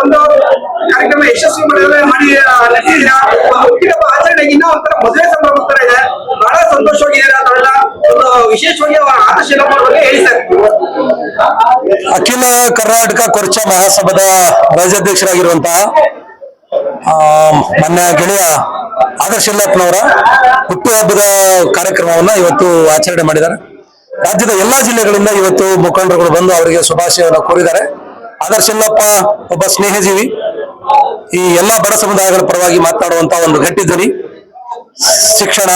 ಒಂದು ಕಾರ್ಯಕ್ರಮ ಯಶಸ್ವಿ ಮಾಡಲು ಮಾಡಿ ನಡೆಸಿದ್ದೀರಾ ಒಂದು ಹುಟ್ಟಿದಬ್ಬ ಆಚರಣೆ ಇನ್ನೂ ಒಂಥರ ಮದುವೆ ಸಂಭ್ರಮ ಇದೆ. ಬಹಳ ಸಂತೋಷವಾಗಿದ್ದೀರಾ ತಾವೆಲ್ಲ ಒಂದು ವಿಶೇಷವಾಗಿ ಆದರ್ಶ ಬಗ್ಗೆ ಹೇಳಿ ಸರ್ ಅಖಿಲ ಕರ್ನಾಟಕ ಕೊರ್ಚ ಮಹಾಸಭಾದ ರಾಜ್ಯಾಧ್ಯಕ್ಷರಾಗಿರುವಂತಹ ಮಾನ್ಯ ಗೆಳೆಯ ಆದರ್ಶ ಇಲ್ಲಪ್ಪನವರ ಹುಟ್ಟುಹಬ್ಬದ ಕಾರ್ಯಕ್ರಮವನ್ನ ಇವತ್ತು ಆಚರಣೆ ಮಾಡಿದ್ದಾರೆ. ರಾಜ್ಯದ ಎಲ್ಲಾ ಜಿಲ್ಲೆಗಳಿಂದ ಇವತ್ತು ಮುಖಂಡರುಗಳು ಬಂದು ಅವರಿಗೆ ಶುಭಾಶಯವನ್ನು ಕೋರಿದ್ದಾರೆ. ಆದರ್ಶ ಒಬ್ಬ ಸ್ನೇಹಜೀವಿ. ಈ ಎಲ್ಲಾ ಬಡ ಸಮುದಾಯಗಳ ಪರವಾಗಿ ಮಾತನಾಡುವಂತ ಒಂದು ಗಟ್ಟಿ ಧ್ವನಿ. ಶಿಕ್ಷಣ,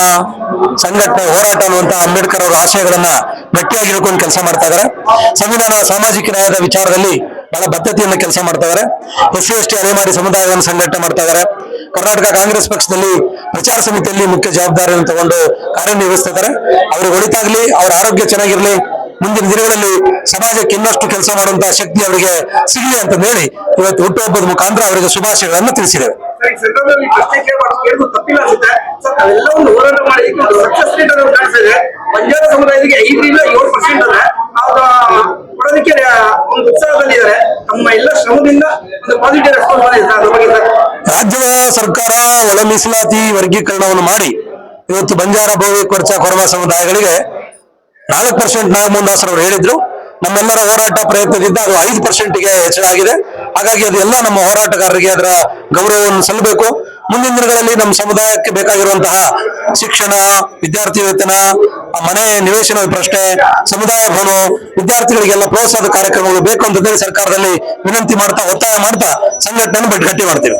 ಸಂಘಟನೆ, ಹೋರಾಟ ಅನ್ನುವಂತ ಅಂಬೇಡ್ಕರ್ ಅವರ ಆಶಯಗಳನ್ನ ಗಟ್ಟಿಯಾಗಿ ಹಿಡ್ಕೊಂಡು ಕೆಲಸ ಮಾಡ್ತಾ ಇದ್ದಾರೆ ಸಂವಿಧಾನ ಸಾಮಾಜಿಕ ನ್ಯಾಯದ ವಿಚಾರದಲ್ಲಿ ಬಹಳ ಬದ್ಧತೆಯಿಂದ ಕೆಲಸ ಮಾಡ್ತಾ ಇದ್ದಾರೆ ಎಸ್ ಸಿ, ಎಸ್ ಟಿ, ಅಲೆಮಾರಿ ಸಮುದಾಯವನ್ನು ಸಂಘಟನೆ ಮಾಡ್ತಾ ಇದ್ದಾರೆ ಕರ್ನಾಟಕ ಕಾಂಗ್ರೆಸ್ ಪಕ್ಷದಲ್ಲಿ ಪ್ರಚಾರ ಸಮಿತಿಯಲ್ಲಿ ಮುಖ್ಯ ಜವಾಬ್ದಾರಿಯನ್ನು ತಗೊಂಡು ಕಾರ್ಯನಿರ್ವಹಿಸ್ತಾ ಇದ್ದಾರೆ ಅವ್ರಿಗೆ ಒಳಿತಾಗ್ಲಿ, ಅವ್ರ ಆರೋಗ್ಯ ಚೆನ್ನಾಗಿರ್ಲಿ ಮುಂದಿನ ದಿನಗಳಲ್ಲಿ ಸಮಾಜಕ್ಕೆ ಇನ್ನಷ್ಟು ಕೆಲಸ ಮಾಡುವಂತಹ ಶಕ್ತಿ ಅವರಿಗೆ ಸಿಗಲಿ ಅಂತ ಹೇಳಿ ಇವತ್ತು ಹುಟ್ಟುಹಬ್ಬದ ಮುಖಾಂತರ ಅವರಿಗೆ ಶುಭಾಶಯಗಳನ್ನು ತಿಳಿಸಿದ್ದೇವೆ. ಬಂಜಾರ ಸಮುದಾಯಕ್ಕೆ ಐದರಿಂದ ಏಳು ಪರ್ಸೆಂಟ್ ಅಲ್ಲ. ಅವ್ರ ಕೊಡೋದಕ್ಕೆ ಒಂದು ಉತ್ಸಾಹದಲ್ಲಿದ್ದಾರೆ ತಮ್ಮ ಎಲ್ಲ ಶ್ರಮದಿಂದ ಒಂದು ಪಾಸಿಟಿವ್ ರೆಸ್ಪಾನ್ಸ್ ಬಂದಿದೆ ಸರ್ ಅದ್ರ ಬಗ್ಗೆ ಸರ್. ರಾಜ್ಯದ ಸರ್ಕಾರ ಒಳ ಮೀಸಲಾತಿ ವರ್ಗೀಕರಣವನ್ನು ಮಾಡಿ ಇವತ್ತು ಬಂಜಾರ ಬೋವಿ ಕೊರ್ಚ ಕೊರವ ಸಮುದಾಯಗಳಿಗೆ ನಾಲ್ಕು ಪರ್ಸೆಂಟ್ ನಾಗಮೋಹನ್ ಅವರು ಹೇಳಿದ್ರು. ನಮ್ಮೆಲ್ಲರ ಹೋರಾಟ ಪ್ರಯತ್ನದಿಂದ ಅದು ಐದು ಪರ್ಸೆಂಟ್ಗೆ ಹೆಚ್ಚಳ ಆಗಿದೆ ಹಾಗಾಗಿ ಅದೆಲ್ಲ ನಮ್ಮ ಹೋರಾಟಗಾರರಿಗೆ ಅದರ ಗೌರವವನ್ನು ಸಲ್ಲಬೇಕು. ಮುಂದಿನ ದಿನಗಳಲ್ಲಿ ನಮ್ಮ ಸಮುದಾಯಕ್ಕೆ ಬೇಕಾಗಿರುವಂತಹ ಶಿಕ್ಷಣ, ವಿದ್ಯಾರ್ಥಿ ವೇತನ ಮನೆ ನಿವೇಶನ ಪ್ರಶ್ನೆ, ಸಮುದಾಯ ಭವನ, ವಿದ್ಯಾರ್ಥಿಗಳಿಗೆಲ್ಲ ಪ್ರೋತ್ಸಾಹದ ಕಾರ್ಯಕ್ರಮಗಳು ಬೇಕು ಅಂತಂದೇಳಿ ಸರ್ಕಾರದಲ್ಲಿ ವಿನಂತಿ ಮಾಡ್ತಾ ಒತ್ತಾಯ ಮಾಡ್ತಾ ಸಂಘಟನೆಯನ್ನು ಗಟ್ಟಿ ಮಾಡ್ತೀವಿ.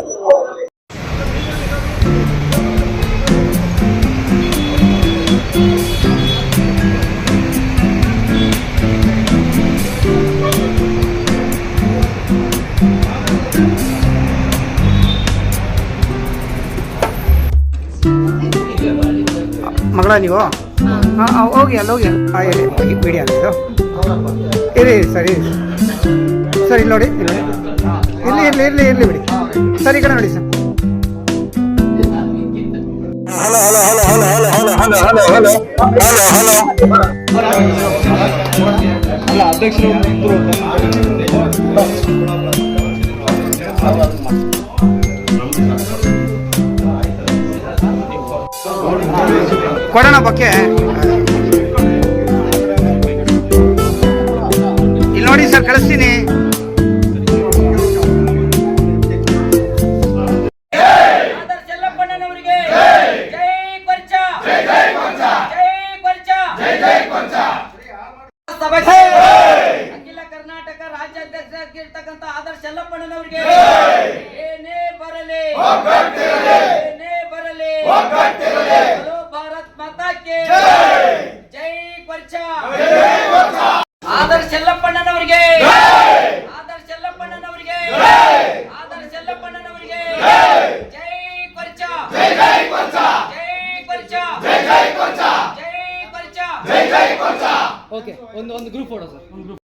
ಮಗಳ ನೀವು? ಹಾಂ. ಹೋಗಿ ಅಲ್ಲಿ ಹೋಗಿ ಹೋಗಿ ಬಿಡಿ ಅಲ್ಲಿ ಇದು? ಇರಿ ಸರಿ ಸರ್ ಇಲ್ಲಿ ನೋಡಿ ಇಲ್ಲಿ ಇರಲಿ ಇರಲಿ ಇರಲಿ ಇರಲಿ ಬಿಡಿ. ಸರಿ ಕಡೆ ನೋಡಿ sir. Hello hello hello hello hello hello hello hello hello hello hello ಕೊಡೋಣ ಬಕ್ಕೆ. ಇಲ್ಲಿ ನೋಡಿ ಸರ್ ಕಳಿಸ್ತೀನಿ. ಜೈ ಜೈ ಜೈ ಕೊಂಚ ಜೈ ಕೊಂಚ ಜೈ ಜೈ ಕೊಂಚ ಸಭೆಗೆ ಅಖಿಲ ಕರ್ನಾಟಕ ರಾಜ್ಯಾಧ್ಯಕ್ಷರಾಗಿರ್ತಕ್ಕಂಥ ಆದರ್ ಚೆಲ್ಲಪ್ಪಣ್ಣನವರಿಗೆ ಏನೇ ಬರಲಿ ಏನೇ ಬರಲಿ ಹಲೋ ಭಾರತ್ ಮಾತಾಕ್ಕೆ ಜೈ! ಕೊಂಚ ಆದರ್ ಚೆಲ್ಲಪ್ಪಣ್ಣನವರಿಗೆ ಆದರ್ ಚೆಲ್ಲಪ್ಪಣ್ಣನವರಿಗೆ ಆದರ್ ಚೆಲ್ಲಪ್ಪಣ್ಣನವರಿಗೆ ಜೈ! ಕೊರ್ಚ ಜೈ ಜೈ ಕೊರ್ಚ ಜೈ ಕೊರ್ಚ ಜೈ ಜೈ ಕೊರ್ಚ ಜೈ ಕೊರ್ಚ ಜೈ ಜೈ ಕೊರ್ಚ ಓಕೆ ಒಂದು ಒಂದು ಗ್ರೂಪ್ ಫೋಟೋ ಸರ್